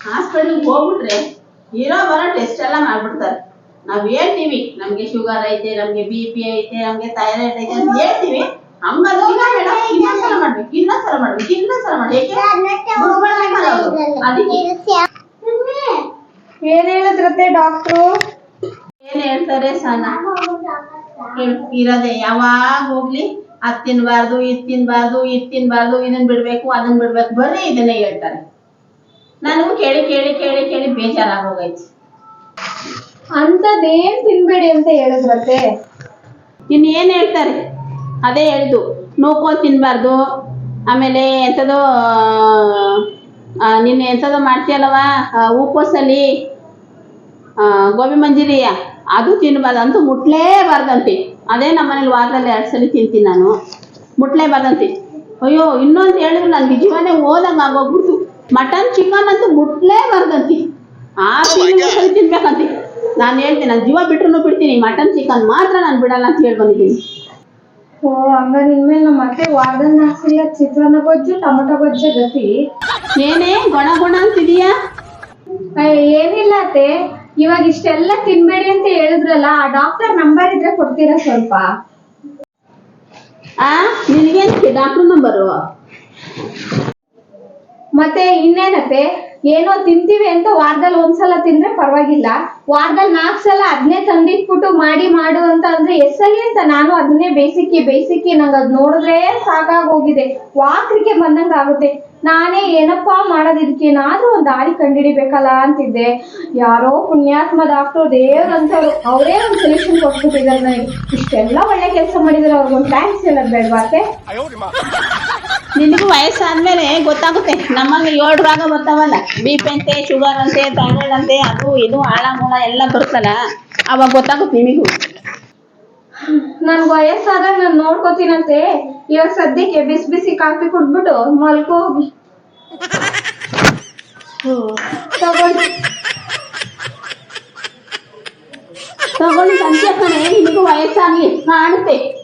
ಹಾಸ್ಪಿಟ್ಲಿಗೆ ಹೋಗ್ಬಿಟ್ರೆ ಇರೋ ಬರೋ ಟೆಸ್ಟ್ ಎಲ್ಲ ಮಾಡ್ಬಿಡ್ತಾರೆ. ನಾವ್ ಹೇಳ್ತೀವಿ ನಮ್ಗೆ ಶುಗರ್ ಐತೆ ನಮ್ಗೆ ಬಿ ಪಿ ಐತೆ ನಮ್ಗೆ ಥೈರಾಯ್ಡ್ ಐತೆ ಅಂತ ಹೇಳ್ತೀವಿ. ಅಮ್ಮ ಇನ್ನೊಂದ್ಸಲ ಮಾಡ್ಬೇಕು ಇನ್ನೊಂದ್ಸಲ ಮಾಡ್ಬೇಕು ಇನ್ನೊಂದ್ಸಲ ಮಾಡ್ಬೇಕು. ಅದಕ್ಕೆ ಏನ್ ಹೇಳಿದ್ರತ್ತೆ ಡಾಕ್ಟ್ರು ಏನ್ ಹೇಳ್ತಾರೆ ಸಣ್ಣ ಇರೋದೆ ಯಾವಾಗ ಹೋಗ್ಲಿ ಅದ್ ತಿನ್ಬಾರ್ದು ಇದ್ ತಿನ್ಬಾರ್ದು ಇದ್ ತಿನ್ಬಾರ್ದು ಇದನ್ ಬಿಡ್ಬೇಕು ಅದನ್ ಬಿಡ್ಬೇಕು ಬರೀ ಇದನ್ನೇ ಹೇಳ್ತಾರೆ. ನನಗೂ ಕೇಳಿ ಕೇಳಿ ಕೇಳಿ ಕೇಳಿ ಬೇಜಾರಾಗೋಗೈತಿ ಅಂತದೇನ್ ತಿನ್ಬೇಡಿ ಅಂತ ಹೇಳಿದ್ರತ್ತೆ? ಇನ್ ಏನ್ ಹೇಳ್ತಾರೆ? ಅದೇ ಹೇಳ್ದು ನೋಕೋ ತಿನ್ಬಾರ್ದು ಆಮೇಲೆ ಎಂಥದೋ ಆ, ನೀನು ಎಂಥದೋ ಮಾಡ್ತೀಯಲ್ಲವಾ ಹೂಕೋಸಲ್ಲಿ ಗೋಬಿ ಮಂಜೂರಿಯ ಅದು ತಿನ್ಬಾರ್ದು ಅಂತೂ ಮುಟ್ಲೇಬಾರ್ದಂತೆ. ಅದೇ ನಮ್ಮ ಮನೇಲಿ ವಾರದಲ್ಲಿ ಎರಡು ಸಲ ತಿಂತೀನಿ ನಾನು. ಮುಟ್ಲೇಬಾರ್ದಂತೆ. ಅಯ್ಯೋ ಇನ್ನೊಂದು ಹೇಳಿದ್ರು ನನಗೆ ಜೀವನೇ ಹೋದಂಗೆ ಆಗೋಗ್ಬಿಡ್ತು. ಮಟನ್ ಚಿಕನ್ ಅಂತೂ ಮುಟ್ಲೇಬಾರ್ದಂತೆ. ಆ ಸಲ ಸರಿ ತಿನ್ಬೇಕಂತೆ. ನಾನು ಹೇಳ್ತೀನಿ ನಾನು ಜೀವ ಬಿಟ್ರು ಬಿಡ್ತೀನಿ. ಮಟನ್ ಚಿಕನ್ ಮಾತ್ರ ನಾನು ಬಿಡಲ್ಲ ಅಂತ ಹೇಳಿ ಬಂದಿದ್ದೀನಿ ಓ ಹಂಗ ನಿನ್ಮೇಲೆ ನಮ್ಮ ಮತ್ತೆ ವಾರದಲ್ಲಿ ಹಾಕಿಲ್ಲ ಚಿತ್ರಾನ್ನ ಗೊಜ್ಜು ಟೊಮೊಟೊ ಗೊಜ್ಜು ಗತಿ ಏನೇ ಗೊಣ ಗೊಣ ಅಂತಿದೀಯಾ? ಏನಿಲ್ಲ ಅತ್ತೆ. ಇವಾಗ ಇಷ್ಟೆಲ್ಲ ತಿನ್ಬೇಡಿ ಅಂತ ಹೇಳಿದ್ರಲ್ಲ ಆ ಡಾಕ್ಟರ್ ನಂಬರ್ ಇದ್ರೆ ಕೊಡ್ತೀರಾ ಸ್ವಲ್ಪ? ಆ ನಿನಗೇನಕ್ಕೆ ಡಾಕ್ಟರ್ ನಂಬರು ಮತ್ತೆ ಇನ್ನೇನತ್ತೆ ಏನೋ ತಿಂತೀವಿ ಅಂತ ವಾರದಲ್ಲಿ ಒಂದ್ಸಲ ತಿಂದ್ರೆ ಪರವಾಗಿಲ್ಲ. ವಾರದಲ್ಲಿ ನಾಲ್ಕು ಸಲ ಅದನ್ನೇ ತಂದಿಟ್ಬಿಟ್ಟು ಮಾಡಿ ಮಾಡು ಅಂತ ಅಂದ್ರೆ ಎಸ್ಸಲಿ ಅಂತ ನಾನು ಅದನ್ನೇ ಬೇಸಿಕೆ ಬೇಸಿಕ್ಕಿ ನಂಗೆ ಅದ್ ನೋಡಿದ್ರೆ ಸಾಕಾಗೋಗಿದೆ. ವಾಕ್ರಿಗೆ ಬಂದಂಗ ಆಗುತ್ತೆ ನಾನೇ ಏನಪ್ಪಾ ಮಾಡೋದು ಇದಕ್ಕೇನಾದ್ರೂ ಒಂದು ದಾರಿ ಕಂಡಿಡಿಬೇಕಲ್ಲ ಅಂತಿದ್ದೆ. ಯಾರೋ ಪುಣ್ಯಾತ್ಮ ಡಾಕ್ಟರ್ ದೇವ್ರಂತವ್ರು ಅವರೇ ಒಂದು ಸೊಲ್ಯೂಷನ್ ಕೊಟ್ಬಿಟ್ಟಿದ್ದಾರೆ ನನಗೆ ಇಷ್ಟೆಲ್ಲ ಒಳ್ಳೆ ಕೆಲಸ ಮಾಡಿದ್ರೆ ಅವ್ರಿಗೊಂದು ಥ್ಯಾಂಕ್ಸ್ ಹೇಳೋದು ಬೇಡವಾತೆ ನಿನಗೂ ವಯಸ್ಸಾದ್ಮೇಲೆ ಗೊತ್ತಾಗುತ್ತೆ. ನಮ್ಮಲ್ಲಿ ಏಳು ರಾಗ ಬರ್ತಾವಲ್ಲ. ಬಿ ಪಿ ಅಂತೆ ಶುಗರ್ ಅಂತೆ ಥೈರಾಯ್ಡ್ ಅಂತೆ ಅದು ಇದು ಆಳ ಮೂಳ ಎಲ್ಲ ಬರುತ್ತಲ್ಲ. ಅವಾಗ ಗೊತ್ತಾಗುತ್ತೆ ನಿಮಗೂ ನನ್ ವಯಸ್ಸಾದಾಗ ನಾನು ನೋಡ್ಕೋತೀನಂತೆ. ಇವಾಗ ಸದ್ಯಕ್ಕೆ ಬಿಸಿ ಬಿಸಿ ಕಾಫಿ ಕುಡ್ಬಿಟ್ಟು ಮಲ್ಕೋ. ಹೋಗಿ ತಗೊಳ್ಳಿ. ತಗೊಳ್ಳಿ ಸಂಚೆ ಕಣೆ, ನಿನಗೂ ವಯಸ್ಸಾಗಿ ಕಾಣುತ್ತೆ.